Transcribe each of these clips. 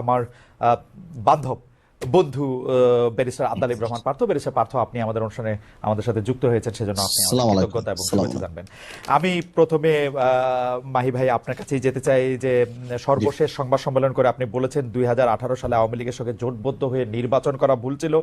আমার বান্ধব বন্ধু ব্যারিস্টার আব্দাল রহমান পার্থ ব্যারিস্টার পার্থ আপনি আমাদের অনুষ্ঠানে আমাদের সাথে যুক্ত হয়েছেন সেজন্য আপনি কৃতজ্ঞতা এবং শুভেচ্ছা জানবেন। আমি প্রথমে মাহি ভাই আপনার কাছেই যেতে চাই যে সর্বশেষ সংবাদ সম্মেলন করে আপনি বলেছেন দুই হাজার আঠারো সালে আওয়ামী লীগের সঙ্গে জোটবদ্ধ হয়ে নির্বাচন করা ভুল ছিল।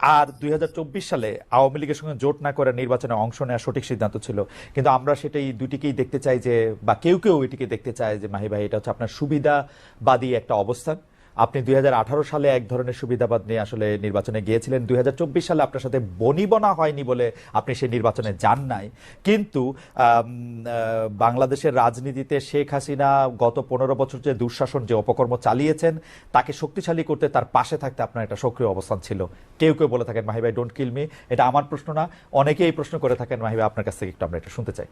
আর দুই হাজার চব্বিশ সালে আওয়ামী লীগের সঙ্গে জোট না করে নির্বাচনে অংশ নেওয়া সঠিক সিদ্ধান্ত ছিল। কিন্তু আমরা সেটাই দুইটিকেই দেখতে চাই যে, বা কেউ কেউ এটিকে দেখতে চায় যে, মাহি ভাই, এটা হচ্ছে আপনার সুবিধাবাদী একটা অবস্থান। আপনি দুই হাজার আঠারো সালে এক ধরনের সুবিধাবাদ নিয়ে আসলে নির্বাচনে গিয়েছিলেন। দুই হাজার চব্বিশ সালে আপনার সাথে বনিবনা হয়নি বলে আপনি সেই নির্বাচনে যান নাই। কিন্তু বাংলাদেশের রাজনীতিতে শেখ হাসিনা গত পনেরো বছর যে দুঃশাসন, যে অপকর্ম চালিয়েছেন, তাকে শক্তিশালী করতে তার পাশে থাকতে আপনার একটা সক্রিয় অবস্থান ছিল। কেউ কেউ বলে থাকেন মাহিবাই ডোন্ট কিল মি এটা আমার প্রশ্ন না। অনেকেই এই প্রশ্ন করে থাকেন মাহিবাই আপনার কাছ থেকে একটু আমরা এটা শুনতে চাই।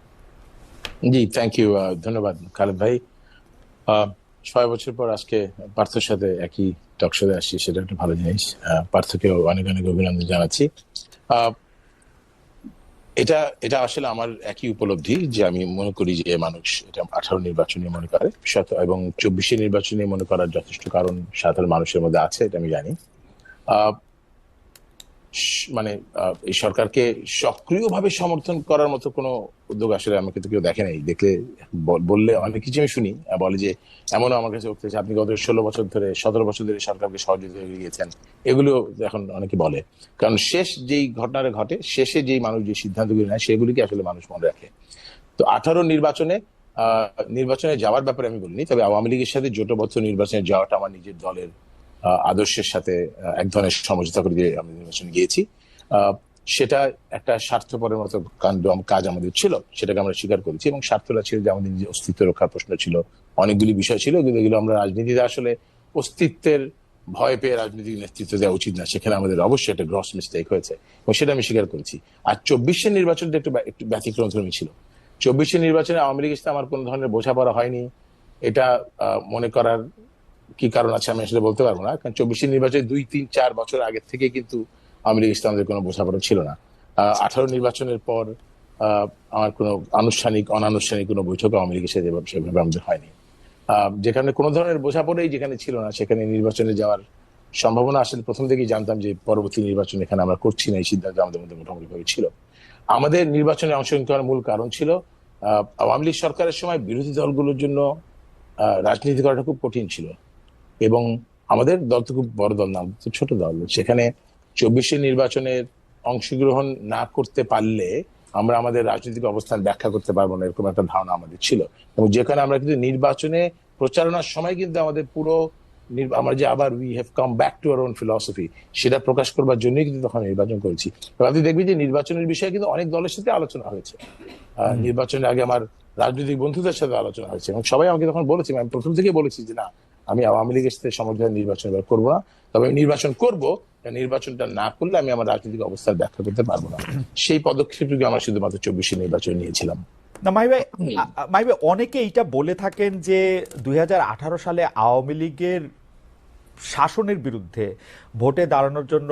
জি থ্যাংক ইউ ধন্যবাদ, খালেদ ভাই। ছয় বছর পর আজকে পার্থর সাথে একই টক শোতে আসছি সেটা একটা ভালো জিনিস। পার্থকে অনেক অনেক অভিনন্দন জানাচ্ছি। এটা এটা আসলে আমার একই উপলব্ধি যে আমি মনে করি যে মানুষ এটা আঠারো নির্বাচনে মনে করে এবং চব্বিশে নির্বাচনে মনে করার যথেষ্ট কারণ সাধারণ মানুষের মধ্যে আছে এটা আমি জানি। আহ, মানে এই সরকারকে সক্রিয়ভাবে সমর্থন করার মতো কোনো উদ্যোগ আসলে আমাকে তো কেউ দেখে নাই। দেখলে বললে অনেক কিছু আমি শুনি। বলে যে, এমনও আমার কাছে উঠতে আপনি গত ষোলো বছর ধরে, সতেরো বছর ধরে সরকারকে সহযোগিতা করে গিয়েছেন এগুলো এখন অনেকে বলে। কারণ শেষ যেই ঘটনাটা ঘটে, শেষে যেই মানুষ যে সিদ্ধান্তগুলি নেয়, সেগুলিকে আসলে মানুষ মনে রাখে। তো আঠারো নির্বাচনে নির্বাচনে যাওয়ার ব্যাপারে আমি বলিনি, তবে আওয়ামী লীগের সাথে জোটবদ্ধ নির্বাচনে যাওয়াটা আমার নিজের দলের আদর্শের সাথে এক ধরনের সমঝোতা করে দিয়ে আমি নির্বাচনে গিয়েছি। সেটা একটা স্বার্থপরের মতো কাজ আমাদের ছিল, সেটাকে আমরা স্বীকার করেছি এবং স্বার্থটা ছিল যে আমাদের নিজের অস্তিত্ব রক্ষার প্রশ্ন ছিল। অনেকগুলি বিষয় ছিল এগুলো আমরা রাজনীতিতে আসলে অস্তিত্বের ভয় পেয়ে রাজনৈতিক নেতৃত্ব দেওয়া উচিত না, সেখানে আমাদের অবশ্যই একটা গ্রস মিস্টেক হয়েছে এবং সেটা আমি স্বীকার করেছি। আর চব্বিশের নির্বাচনটা একটু একটু ব্যতিক্রম ধর্মী ছিল। চব্বিশের নির্বাচনে আওয়ামী লীগের সাথে আমার কোনো ধরনের বোঝাপড়া হয়নি। এটা মনে করার কি কারণ আছে আমি আসলে বলতে পারব না। কারণ চব্বিশের নির্বাচনে দুই, তিন, চার বছর আগে থেকে কিন্তু আওয়ামী লীগের সাথে আমাদের কোনো বোঝাপড়া ছিল না। আঠারো নির্বাচনের পর আমার কোনো আনুষ্ঠানিক, অনানুষ্ঠানিক কোনো বৈঠক আওয়ামী লীগের সাথে সেভাবে আমাদের হয়নি। যেখানে কোনো ধরনের বোঝাপড়াই যেখানে ছিল না, সেখানে নির্বাচনে যাওয়ার সম্ভাবনা আসলে প্রথম থেকেই জানতাম যে পরবর্তী নির্বাচন এখানে আমরা করছি না, এই সিদ্ধান্ত আমাদের মধ্যে মোটামুটি ভাবে ছিল। আমাদের নির্বাচনে অংশগ্রহণ করার মূল কারণ ছিল আওয়ামী লীগ সরকারের সময় বিরোধী দলগুলোর জন্য রাজনীতি করাটা খুব কঠিন ছিল। এবং আমাদের দল তো খুব বড় দল না তো ছোট দল। সেখানে চব্বিশে নির্বাচনের অংশগ্রহণ না করতে পারলে আমরা আমাদের রাজনৈতিক অবস্থান ব্যাখ্যা করতে পারব না এরকম একটা ধারণা আমাদের ছিল। এবং যেখানে আমরা কিন্তু নির্বাচনে প্রচারণার সময় কিন্তু আমাদের পুরো আমরা যে আবার we have come back to our own philosophy সেটা প্রকাশ করবার জন্যই কিন্তু তখন নির্বাচন করেছি। আপনি দেখবেন যে নির্বাচনের বিষয়ে কিন্তু অনেক দলের সাথে আলোচনা হয়েছে। নির্বাচনের আগে আমার রাজনৈতিক বন্ধুদের সাথে আলোচনা হয়েছে এবং সবাই আমাকে তখন বলেছে আমি প্রথম থেকে বলেছি যে না আমি আওয়ামী লীগের সাথে সমর্থন নির্বাচন এবার করব না। তবে আমি নির্বাচন করব নির্বাচনটা না করলে আমি আমার রাজনৈতিক অবস্থার ব্যাখ্যা করতে পারব না। সেই পদক্ষেপটুকু আমরা শুধুমাত্র চব্বিশে নির্বাচন নিয়েছিলাম। না মাইবে ভাই, অনেকে এইটা বলে থাকেন যে দুই হাজার আঠারো সালে আওয়ামী লীগের শাসনের বিরুদ্ধে ভোটে দাঁড়ানোর জন্য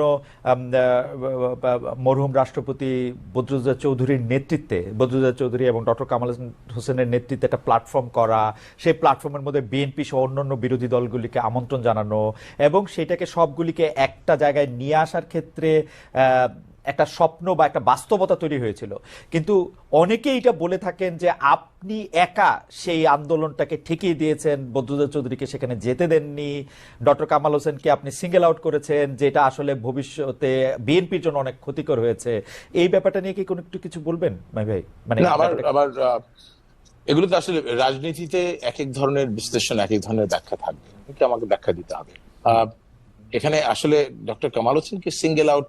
মরহুম রাষ্ট্রপতি বদরুদ্দোজা চৌধুরীর নেতৃত্বে বদ্রুজা চৌধুরী এবং ডক্টর কামাল হোসেনের নেতৃত্বে একটা প্ল্যাটফর্ম করা, সেই প্ল্যাটফর্মের মধ্যে বিএনপি সহ অন্যান্য বিরোধী দলগুলিকে আমন্ত্রণ জানানো এবং সেটাকে সবগুলিকে একটা জায়গায় নিয়ে আসার ক্ষেত্রে একটা স্বপ্ন বা একটা বাস্তবতা তৈরি হয়েছিল। কিন্তু অনেকে এটা বলে থাকেন যে আপনি একা সেই আন্দোলনটাকে ঠেকিয়ে দিয়েছেন বদরুদ্দোজা চৌধুরীকে সেখানে যেতে দেননি। ডক্টর কামাল হোসেনকে আপনি সিঙ্গেল আউট করেছেন যেটা আসলে ভবিষ্যতে বিএনপির জন্য অনেক ক্ষতিকর হয়েছে। এই ব্যাপারটা নিয়ে কি কোনো একটু কিছু বলবেন ভাই ভাই? মানে আমার আমার এগুলো তো আসলে রাজনীতিতে এক এক ধরনের বিশ্লেষণ এক এক ধরনের ব্যাখ্যা থাকবে। আমাকে ব্যাখ্যা দিতে হবে। আহ, এখানে আসলে ডক্টর কামাল হোসেনকে সিঙ্গেল আউট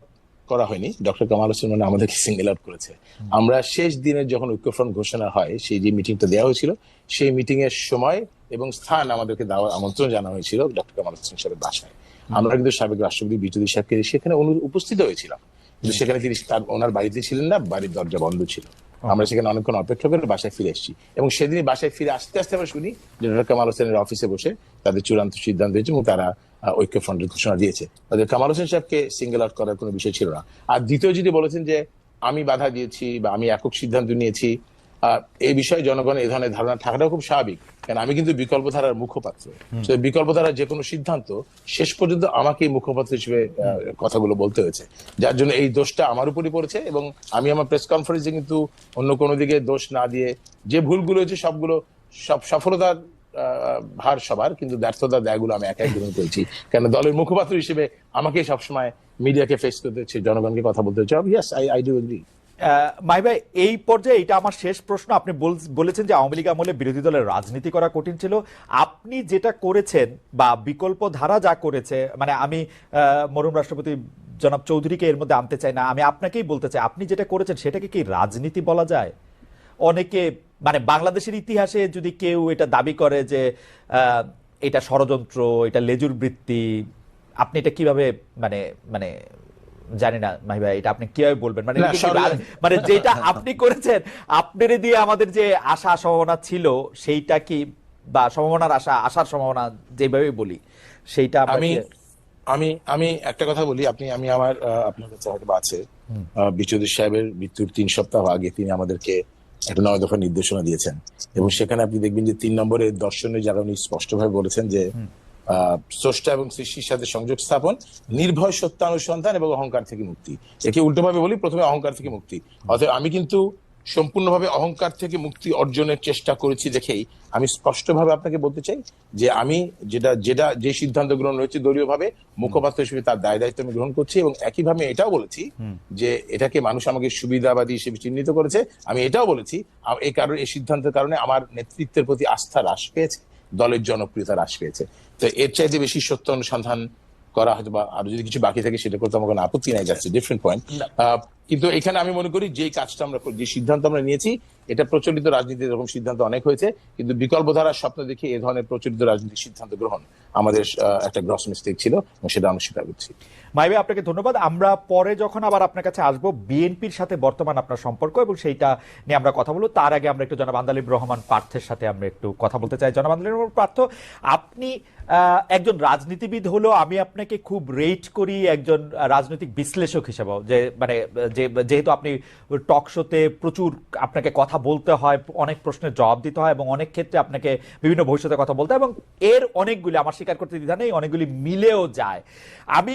করা হয়নি। ডক্টর কামাল হোসেন মানে আমাদেরকে সিঙ্গেল আউট করেছে। আমরা শেষ দিনে যখন ঐক্যফ্রন্ট ঘোষণা হয় সেই যে মিটিংটা দেওয়া হয়েছিল সেই মিটিং এর সময় এবং স্থান আমাদেরকে দেওয়ার আমন্ত্রণ জানা হয়েছিল ডক্টর কামাল হোসেন সাহেবের বাসায়। আমরা কিন্তু সাবেক রাষ্ট্রপতি বিটুদি সাহেবকে সেখানে উপস্থিত হয়েছিলাম। কিন্তু সেখানে তিনি তার ওনার বাড়িতে ছিলেন না বাড়ির দরজা বন্ধ ছিল। আমরা সেখানে অনেকক্ষণ অপেক্ষা করে বাসায় ফিরে এসেছি। এবং সেদিনই বাসায় ফিরে আসতে আসতে আমরা শুনি যে ডক্টর কামাল হোসেনের অফিসে বসে তাদের চূড়ান্ত সিদ্ধান্ত হয়েছে এবং তারা ঐক্য ফ্রন্টের ঘোষণা দিয়েছে। তাদের কামাল হোসেন সাহেবকে সিঙ্গেল আউট করার কোনো বিষয় ছিল না। আর দ্বিতীয় যদি বলেছেন যে আমি বাধা দিয়েছি বা আমি একক সিদ্ধান্ত নিয়েছি এই বিষয়ে জনগণের এই ধরনের ধারণা থাকাটাও খুব স্বাভাবিক। কারণ আমি কিন্তু বিকল্প ধারার মুখপাত্র বিকল্প ধারার যে কোনো সিদ্ধান্ত শেষ পর্যন্ত আমাকেই মুখপাত্র হিসেবে কথাগুলো বলতে হয়েছে। যার জন্য এই দোষটা আমার উপরই পড়েছে এবং আমি আমার প্রেস কনফারেন্সে কিন্তু অন্য কোনো দিকে দোষ না দিয়ে যে ভুলগুলো হয়েছে সবগুলো সব সফলতার ভার সবার কিন্তু ব্যর্থতার দায়গুলো আমি একাই গ্রহণ করেছি। কেন? দলের মুখপাত্র হিসেবে আমাকে সবসময় মিডিয়াকে ফেস করতে হচ্ছে জনগণকে কথা বলতে হচ্ছে। Yes I I do agree uh, my ভাই এই পর্যায়ে এটা আমার শেষ প্রশ্ন। আপনি বল- বলেছেন যে আওয়ামী লীগ আমলে বিরোধী দলের রাজনীতি করা কঠিন ছিল। আপনি যেটা করেছেন বা বিকল্প ধারা যা করেছে মানে আমি আহ, মরহুম রাষ্ট্রপতি জনাব চৌধুরীকে এর মধ্যে আনতে চাই না আমি আপনাকেই বলতে চাই আপনি যেটা করেছেন সেটাকে কি রাজনীতি বলা যায়? অনেকে মানে বাংলাদেশের ইতিহাসে যদি কেউ এটা দাবি করে যে এটা ষড়যন্ত্র এটা লেজুর বৃত্তি আপনি এটা কীভাবে মানে মানে জানি না মাহি ভাই এটা আপনি কীভাবে বলবেন? মানে মানে যেটা আপনি করেছেন আপনার দিয়ে আমাদের যে আশা সম্ভাবনা ছিল সেইটা কি বা সম্ভাবনার আশা আশার সম্ভাবনা যেভাবে বলি সেইটা আমি আমি আমি একটা কথা বলি আপনি আমি আমার আপনার কাছে হয়তো আছে আহ, সাহেবের মৃত্যুর তিন সপ্তাহ আগে তিনি আমাদেরকে একটা নয় দফা নির্দেশনা দিয়েছেন। এবং সেখানে আপনি দেখবেন যে তিন নম্বরের দর্শনে যারা উনি স্পষ্টভাবে বলেছেন যে স্রষ্টা এবং সৃষ্টির সাথে সংযোগ স্থাপন নির্ভয় সত্যানুসন্ধান এবং অহংকার থেকে মুক্তি। একে উল্টোভাবে বলি প্রথমে অহংকার থেকে মুক্তি। অতএব আমি কিন্তু সম্পূর্ণভাবে অহংকার থেকে মুক্তি অর্জনের চেষ্টা করেছি দেখেই আমি স্পষ্টভাবে আপনাকে বলতে চাই যে আমি যেটা যেটা যে সিদ্ধান্ত গ্রহণ হয়েছে দলীয়ভাবে মুখপাত্র হিসেবে তার দায় দায়িত্ব আমি গ্রহণ করছি এবং একইভাবে এটাও বলেছি যে এটাকে মানুষ আমাকে সুবিধাবাদী হিসেবে চিহ্নিত করেছে। আমি এটাও বলেছি এই কারণে এই সিদ্ধান্তের কারণে আমার নেতৃত্বের প্রতি আস্থা হ্রাস পেয়েছে। দলের জনপ্রিয়তা হ্রাস পেয়েছে। তো এর চাইতে বেশি সত্য অনুসন্ধান করা হয়তো বা আরও যদি কিছু বাকি থাকে সেটা করতে আমার কোনো আপত্তি নাই যাচ্ছে ডিফারেন্ট পয়েন্ট কিন্তু এখানে আমি মনে করি যে কাজটা আমরা যে সিদ্ধান্ত আমরা নিয়েছি এটা প্রচলিত রাজনীতির এরকম সিদ্ধান্ত অনেক হয়েছে কিন্তু বিকল্প ধারার স্বপ্ন দেখে এ ধরনের প্রচলিত রাজনীতির সিদ্ধান্ত গ্রহণ আমাদের একটা গ্রস মিস্টেক ছিল এবং সেটা আমরা স্বীকার করছি। মাই ভাই, আপনাকে ধন্যবাদ। আমরা পরে যখন আবার আপনার কাছে আসব, বিএনপির সাথে বর্তমান আপনার সম্পর্ক এবং সেইটা নিয়ে আমরা কথা বলব। তার আগে আমরা একটু জনাব আন্দালিব রহমান পার্থের সাথে আমরা একটু কথা বলতে চাই। জনাব আন্দালিব রহমান পার্থ, আপনি একজন রাজনীতিবিদ হলো আমি আপনাকে খুব রেট করি একজন রাজনৈতিক বিশ্লেষক হিসেবেও যে মানে যেহেতু আপনি টক শোতে প্রচুর আপনাকে কথা বলতে হয়, অনেক প্রশ্নের জবাব দিতে হয় এবং অনেক ক্ষেত্রে আপনাকে বিভিন্ন ভবিষ্যতে কথা বলতে হয় এবং এর অনেকগুলি আমার স্বীকার করতে দ্বিধা নেই অনেকগুলি মিলেও যায়। আমি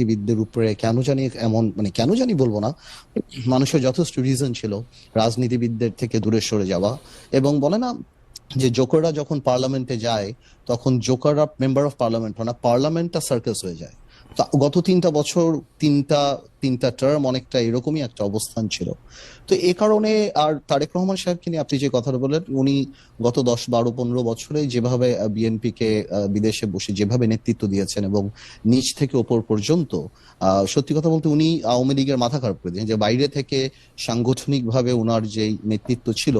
রাজনীতিবিদদের উপরে কেন জানি এমন মানে কেন জানি বলব না, মানুষের যথেষ্ট রিজন ছিল রাজনীতিবিদদের থেকে দূরে সরে যাওয়া এবং বলে না যে জোকাররা যখন পার্লামেন্টে যায়, তখন জোকাররা মেম্বার অফ পার্লামেন্ট হয় না পার্লামেন্টটা সার্কাস হয়ে যায়। গত তিনটা বছর তিনটা তিনটা টার্ম অনেকটা এরকমই একটা অবস্থান ছিল। তো এ কারণে আর তারেক রহমান সাহেবকে নিয়ে আপনি যে কথাটা বললেন উনি গত দশ বারো পনেরো বছরে যেভাবে বিএনপি কে আহ, বিদেশে বসে যেভাবে নেতৃত্ব দিয়েছেন এবং নিচ থেকে ওপর পর্যন্ত সত্যি কথা বলতে উনি আওয়ামী লীগের মাথা খারাপ করে দিয়েছেন। যে বাইরে থেকে সাংগঠনিকভাবে ওনার যে নেতৃত্ব ছিল